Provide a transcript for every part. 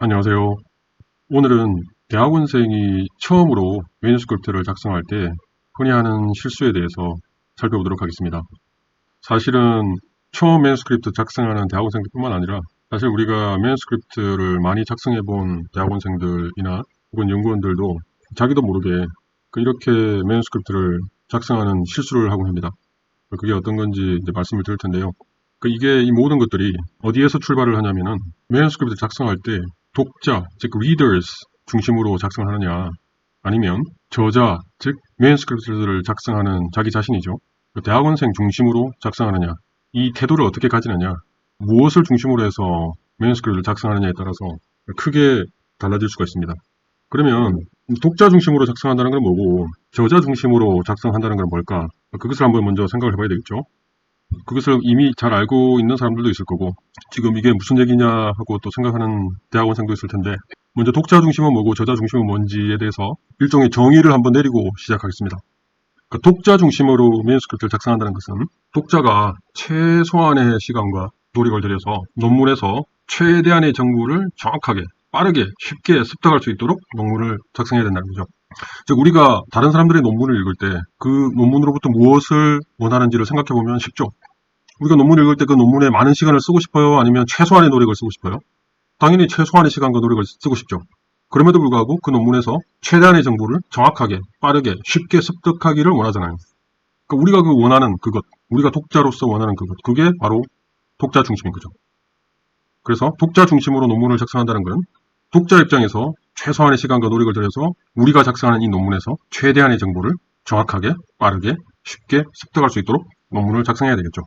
안녕하세요. 오늘은 대학원생이 처음으로 매뉴스크립트를 작성할 때 흔히 하는 실수에 대해서 살펴보도록 하겠습니다. 사실은 처음 매뉴스크립트 작성하는 대학원생들뿐만 아니라 사실 우리가 매뉴스크립트를 많이 작성해 본 대학원생들이나 혹은 연구원들도 자기도 모르게 그 이렇게 매뉴스크립트를 작성하는 실수를 하곤 합니다. 그게 어떤 건지 이제 말씀을 드릴 텐데요. 그 이게 이 모든 것들이 어디에서 출발을 하냐면은 매뉴스크립트 작성할 때 독자, 즉 readers 중심으로 작성하느냐 아니면 저자, 즉 매뉴스크립트를 작성하는 자기 자신이죠. 그 대학원생 중심으로 작성하느냐 이 태도를 어떻게 가지느냐 무엇을 중심으로 해서 매뉴스크립트를 작성하느냐에 따라서 크게 달라질 수가 있습니다. 그러면 독자 중심으로 작성한다는 건 뭐고 저자 중심으로 작성한다는 건 뭘까? 그것을 한번 먼저 생각을 해봐야 되겠죠. 그것을 이미 잘 알고 있는 사람들도 있을 거고 지금 이게 무슨 얘기냐 하고 또 생각하는 대학원생도 있을 텐데 먼저 독자 중심은 뭐고 저자 중심은 뭔지에 대해서 일종의 정의를 한번 내리고 시작하겠습니다. 그 독자 중심으로 매뉴스크립트를 작성한다는 것은 독자가 최소한의 시간과 노력을 들여서 논문에서 최대한의 정보를 정확하게 빠르게 쉽게 습득할 수 있도록 논문을 작성해야 된다는 거죠. 즉 우리가 다른 사람들의 논문을 읽을 때 그 논문으로부터 무엇을 원하는지를 생각해 보면 쉽죠. 우리가 논문을 읽을 때 그 논문에 많은 시간을 쓰고 싶어요? 아니면 최소한의 노력을 쓰고 싶어요? 당연히 최소한의 시간과 노력을 쓰고 싶죠. 그럼에도 불구하고 그 논문에서 최대한의 정보를 정확하게, 빠르게, 쉽게 습득하기를 원하잖아요. 그러니까 우리가 그 원하는 그것, 우리가 독자로서 원하는 그것, 그게 바로 독자 중심인 거죠. 그래서 독자 중심으로 논문을 작성한다는 건 독자 입장에서 최소한의 시간과 노력을 들여서 우리가 작성하는 이 논문에서 최대한의 정보를 정확하게, 빠르게, 쉽게 습득할 수 있도록 논문을 작성해야 되겠죠.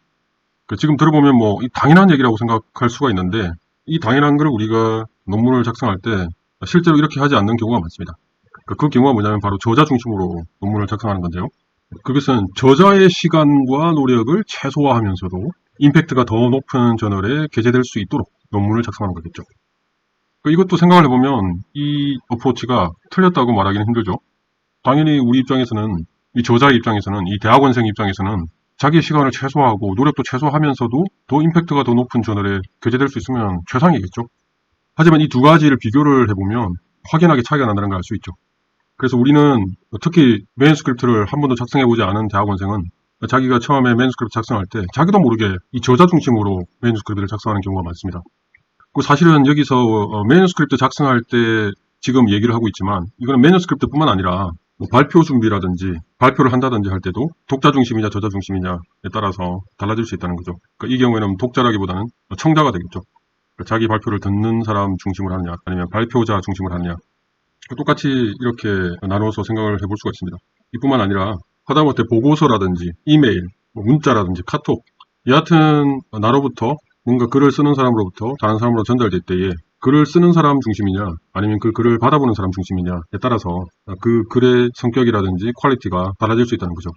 그 지금 들어보면 뭐 당연한 얘기라고 생각할 수가 있는데 이 당연한 걸 우리가 논문을 작성할 때 실제로 이렇게 하지 않는 경우가 많습니다. 그, 그 경우가 뭐냐면 바로 저자 중심으로 논문을 작성하는 건데요. 그것은 저자의 시간과 노력을 최소화하면서도 임팩트가 더 높은 저널에 게재될 수 있도록 논문을 작성하는 거겠죠. 그 이것도 생각을 해보면 이 어프로치가 틀렸다고 말하기는 힘들죠. 당연히 우리 입장에서는 이 저자의 입장에서는 이 대학원생 입장에서는 자기 시간을 최소화하고 노력도 최소화하면서도 더 임팩트가 더 높은 저널에 게재될 수 있으면 최상이겠죠. 하지만 이 두 가지를 비교를 해보면 확연하게 차이가 난다는 걸 알 수 있죠. 그래서 우리는 특히 매뉴스크립트를 한 번도 작성해보지 않은 대학원생은 자기가 처음에 매뉴스크립트 작성할 때 자기도 모르게 이 저자 중심으로 매뉴스크립트를 작성하는 경우가 많습니다. 그 사실은 여기서 어, 매뉴스크립트 작성할 때 지금 얘기를 하고 있지만 이거는 매뉴스크립트뿐만 아니라 뭐 발표 준비라든지 발표를 한다든지 할 때도 독자 중심이냐 저자 중심이냐에 따라서 달라질 수 있다는 거죠. 그러니까 이 경우에는 독자라기보다는 청자가 되겠죠. 그러니까 자기 발표를 듣는 사람 중심으로 하느냐 아니면 발표자 중심으로 하느냐 똑같이 이렇게 나누어서 생각을 해볼 수가 있습니다. 이뿐만 아니라 하다못해 보고서라든지 이메일, 뭐 문자라든지 카톡 여하튼 나로부터 뭔가 글을 쓰는 사람으로부터 다른 사람으로 전달될 때에 글을 쓰는 사람 중심이냐 아니면 그 글을 받아보는 사람 중심이냐에 따라서 그 글의 성격이라든지 퀄리티가 달라질 수 있다는 거죠.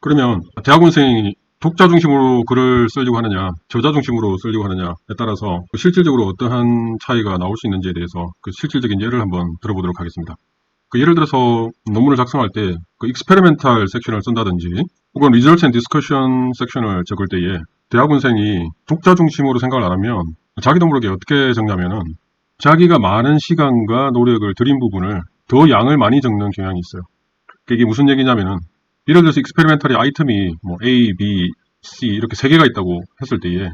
그러면 대학원생이 독자 중심으로 글을 쓰려고 하느냐 저자 중심으로 쓰려고 하느냐에 따라서 실질적으로 어떠한 차이가 나올 수 있는지에 대해서 그 실질적인 예를 한번 들어보도록 하겠습니다. 그 예를 들어서 논문을 작성할 때 그 익스페리멘탈 섹션을 쓴다든지 혹은 리저치 앤 디스커션 섹션을 적을 때에 대학원생이 독자 중심으로 생각을 안 하면 자기도 모르게 어떻게 적냐면은 자기가 많은 시간과 노력을 들인 부분을 더 양을 많이 적는 경향이 있어요. 이게 무슨 얘기냐면은 예를 들어서 익스페리멘탈의 아이템이 뭐 A, B, C 이렇게 세 개가 있다고 했을 때에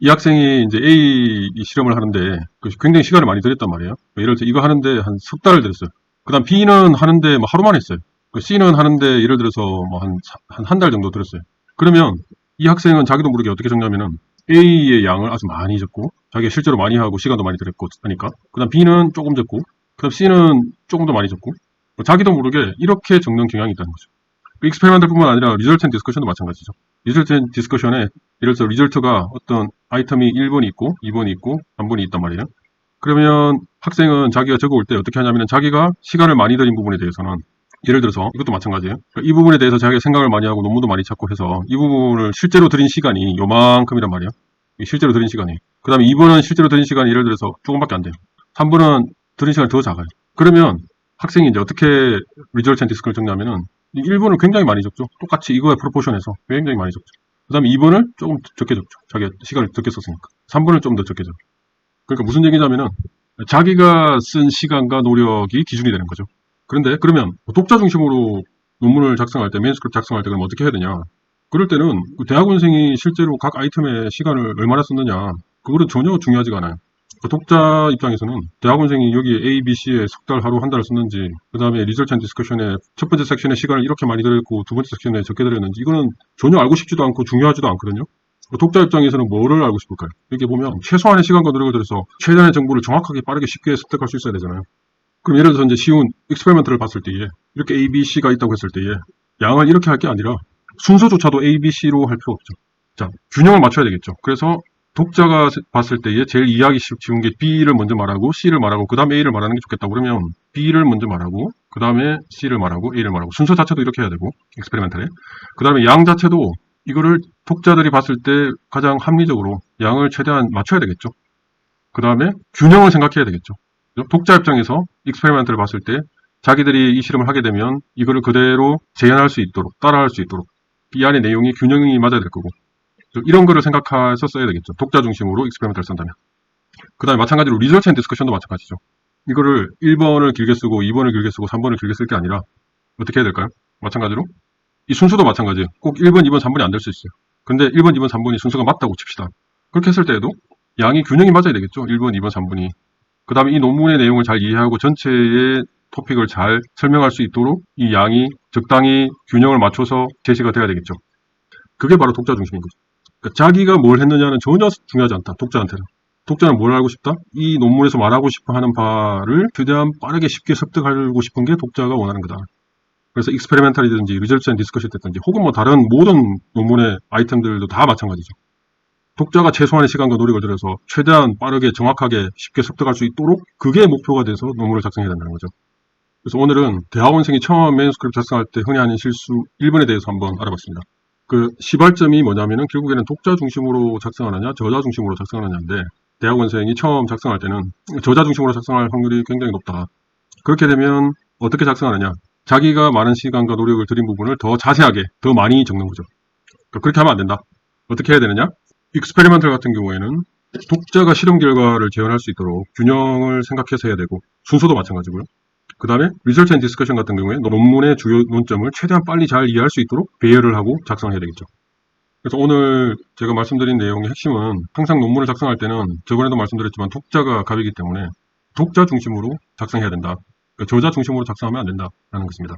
이 학생이 이제 A 실험을 하는데 그 굉장히 시간을 많이 들였단 말이에요. 예를 들어서 이거 하는데 한 석 달을 들였어요. 그 다음 B는 하는데 뭐 하루만 했어요. 그 C는 하는데 예를 들어서 뭐 한한달 정도 들었어요. 그러면 이 학생은 자기도 모르게 어떻게 적냐면은 A의 양을 아주 많이 적고 자기가 실제로 많이 하고 시간도 많이 들였고 하니까 그 다음 B는 조금 적고 그 다음 C는 조금 더 많이 적고 뭐 자기도 모르게 이렇게 적는 경향이 있다는 거죠. 그 익스페리멘트뿐만 아니라 리절트 앤 디스커션도 마찬가지죠. 리절트 앤 디스커션에 예를 들어서 리절트가 어떤 아이템이 1번이 있고 2번이 있고 3번이 있단 말이에요. 그러면 학생은 자기가 적어올 때 어떻게 하냐면 자기가 시간을 많이 들인 부분에 대해서는 예를 들어서 이것도 마찬가지예요. 이 부분에 대해서 자기가 생각을 많이 하고 논문도 많이 찾고 해서 이 부분을 실제로 들인 시간이 요만큼이란 말이에요. 실제로 들인 시간이. 그 다음에 2번은 실제로 들인 시간이 예를 들어서 조금밖에 안 돼요. 3번은 들인 시간이 더 작아요. 그러면 학생이 이제 어떻게 리저치 앤 디스크를 적냐면은 1번을 굉장히 많이 적죠. 똑같이 이거에 프로포션에서 굉장히 많이 적죠. 그 다음에 2번을 조금 적게 적죠. 자기가 시간을 적게 썼으니까. 3번을 좀 더 적게 적죠. 그러니까 무슨 얘기냐면은 자기가 쓴 시간과 노력이 기준이 되는 거죠. 그런데 그러면 독자 중심으로 논문을 작성할 때, 매니스크립트 작성할 때 그럼 어떻게 해야 되냐? 그럴 때는 그 대학원생이 실제로 각 아이템에 시간을 얼마나 썼느냐, 그거는 전혀 중요하지가 않아요. 그 독자 입장에서는 대학원생이 여기 A, B, C에 석 달, 하루, 한 달을 썼는지, 그 다음에 리서치 앤 디스커션에 첫 번째 섹션에 시간을 이렇게 많이 들였고 두 번째 섹션에 적게 들였는지 이거는 전혀 알고 싶지도 않고 중요하지도 않거든요. 그 독자 입장에서는 뭐를 알고 싶을까요? 이렇게 보면 최소한의 시간과 노력을 들여서 최대한의 정보를 정확하게 빠르게 쉽게 습득할 수 있어야 되잖아요. 그럼 예를 들어서 이제 쉬운 익스페리먼트를 봤을 때에 이렇게 A, B, C가 있다고 했을 때에 양을 이렇게 할 게 아니라 순서조차도 A, B, C로 할 필요 없죠. 자, 균형을 맞춰야 되겠죠. 그래서 독자가 봤을 때에 제일 이해하기 쉬- 쉬운 게 B를 먼저 말하고 C를 말하고 그 다음에 A를 말하는 게 좋겠다 그러면 B를 먼저 말하고 그 다음에 C를 말하고 A를 말하고 순서 자체도 이렇게 해야 되고 익스페리멘탈에 그 다음에 양 자체도 이거를 독자들이 봤을 때 가장 합리적으로 양을 최대한 맞춰야 되겠죠. 그 다음에 균형을 생각해야 되겠죠. 독자 입장에서 익스페리멘트를 봤을 때 자기들이 이 실험을 하게 되면 이거를 그대로 재현할 수 있도록 따라할 수 있도록 이 안에 내용이 균형이 맞아야 될 거고 이런 거를 생각해서 써야 되겠죠. 독자 중심으로 익스페리멘트를 쓴다면. 그 다음에 마찬가지로 리서치 앤 디스커션도 마찬가지죠. 이거를 1번을 길게 쓰고 2번을 길게 쓰고 3번을 길게 쓸 게 아니라 어떻게 해야 될까요? 마찬가지로 이 순서도 마찬가지예요. 꼭 1번, 2번, 3번이 안 될 수 있어요. 근데 1번, 2번, 3번이 순서가 맞다고 칩시다. 그렇게 했을 때에도 양이 균형이 맞아야 되겠죠. 1번, 2번, 3번이. 그 다음에 이 논문의 내용을 잘 이해하고 전체의 토픽을 잘 설명할 수 있도록 이 양이 적당히 균형을 맞춰서 제시가 돼야 되겠죠. 그게 바로 독자 중심인 거죠. 그러니까 자기가 뭘 했느냐는 전혀 중요하지 않다. 독자한테는. 독자는 뭘 알고 싶다? 이 논문에서 말하고 싶어 하는 바를 최대한 빠르게 쉽게 습득하고 싶은 게 독자가 원하는 거다. 그래서 익스페리멘탈이든지 리저치 앤 디스커션 됐든지 혹은 뭐 다른 모든 논문의 아이템들도 다 마찬가지죠. 독자가 최소한의 시간과 노력을 들여서 최대한 빠르게 정확하게 쉽게 습득할 수 있도록 그게 목표가 돼서 논문을 작성해야 된다는 거죠. 그래서 오늘은 대학원생이 처음 매너스크립트 작성할 때 흔히 하는 실수 1번에 대해서 한번 알아봤습니다. 그 시발점이 뭐냐면은 결국에는 독자 중심으로 작성하느냐 저자 중심으로 작성하느냐인데 대학원생이 처음 작성할 때는 저자 중심으로 작성할 확률이 굉장히 높다. 그렇게 되면 어떻게 작성하느냐? 자기가 많은 시간과 노력을 들인 부분을 더 자세하게, 더 많이 적는 거죠. 그러니까 그렇게 하면 안 된다. 어떻게 해야 되느냐? 익스페리멘털 같은 경우에는 독자가 실험 결과를 재현할 수 있도록 균형을 생각해서 해야 되고 순서도 마찬가지고요. 그 다음에 리서치 앤 디스커션 같은 경우에 논문의 주요 논점을 최대한 빨리 잘 이해할 수 있도록 배열을 하고 작성해야 되겠죠. 그래서 오늘 제가 말씀드린 내용의 핵심은 항상 논문을 작성할 때는 저번에도 말씀드렸지만 독자가 갑이기 때문에 독자 중심으로 작성해야 된다. 그러니까 저자 중심으로 작성하면 안 된다라는 것입니다.